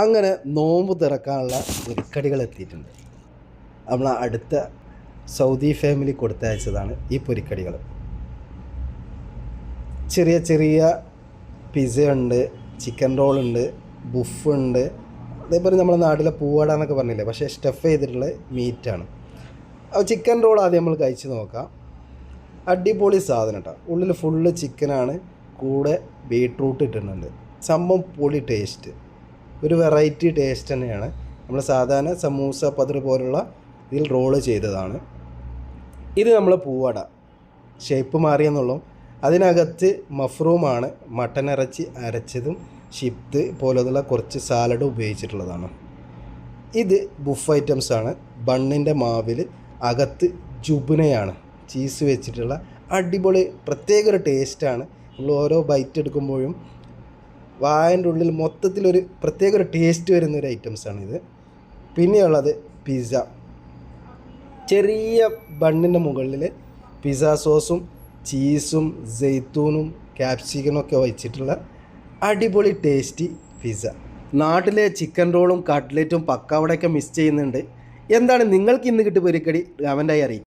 അങ്ങനെ നോമ്പ് തുറക്കാനുള്ള പൊരിക്കടികൾ എത്തിയിട്ടുണ്ട്. നമ്മൾ അടുത്ത സൗദി ഫാമിലി കൊടുത്തയച്ചതാണ് ഈ പൊരിക്കടികൾ. ചെറിയ ചെറിയ പിസയുണ്ട് ചിക്കൻ റോളുണ്ട് ഉണ്ട് ബുഫ് ഉണ്ട്. അതേപോലെ നമ്മുടെ നാട്ടിലെ പൂവാട എന്നൊക്കെ പറഞ്ഞില്ലേ? പക്ഷേ സ്റ്റഫ് ചെയ്തിട്ടുള്ള മീറ്റാണ് അപ്പോൾ ചിക്കൻ റോൾ ആദ്യം നമ്മൾ കഴിച്ച് നോക്കാം. അടിപൊളി സാധനം കേട്ടോ ഉള്ളിൽ ഫുള്ള് ചിക്കനാണ് കൂടെ ബീട്രൂട്ട് ഇട്ടിട്ടുണ്ട്. സംഭവം പൊളി ടേസ്റ്റ് ഒരു വെറൈറ്റി ടേസ്റ്റ് തന്നെയാണ്. നമ്മൾ സാധാരണ സമൂസ പതിർ പോലുള്ള ഇതിൽ റോൾ ചെയ്തതാണ്. ഇത് നമ്മൾ പൂവട. ഷേപ്പ് മാറിയെന്നുള്ളൂ അതിനകത്ത് മഫ്റൂമാണ് മട്ടൻ ഇറച്ചി അരച്ചതും ഷിപ്ത് പോലുള്ള കുറച്ച് സാലഡ് ഉപയോഗിച്ചിട്ടുള്ളതാണ്. ഇത് ബുഫ് ഐറ്റംസ് ആണ്. ബണ്ണിന്റെ മാവിൽ അകത്ത് ജുബിനയാണ്. ചീസ് വെച്ചിട്ടുള്ള അടിപൊളി പ്രത്യേക ഒരു ടേസ്റ്റാണ് നമ്മൾ ഓരോ ബൈറ്റ് എടുക്കുമ്പോഴും വായന്റെ ഉള്ളിൽ മൊത്തത്തിലൊരു പ്രത്യേക ഒരു ടേസ്റ്റ് വരുന്ന ഒരു ഐറ്റംസാണ് ഇത് പിന്നെയുള്ളത് പിസ്സ ചെറിയ ബണ്ണിന്റെ മുകളിൽ പിസ്സ സോസും ചീസും ജെയ്ത്തൂനും ക്യാപ്സിക്കനും ഒക്കെ വെച്ചിട്ടുള്ള അടിപൊളി ടേസ്റ്റി പിസ്സ നാട്ടിലെ ചിക്കൻ റോളും കട്ട്ലറ്റും പക്കാവടയൊക്കെ മിസ് ചെയ്യുന്നുണ്ട്. എന്താണ് നിങ്ങൾക്ക് ഇന്ന് കിട്ടിയ പൊരിക്കടി? കമന്റായി അറിയിക്കും.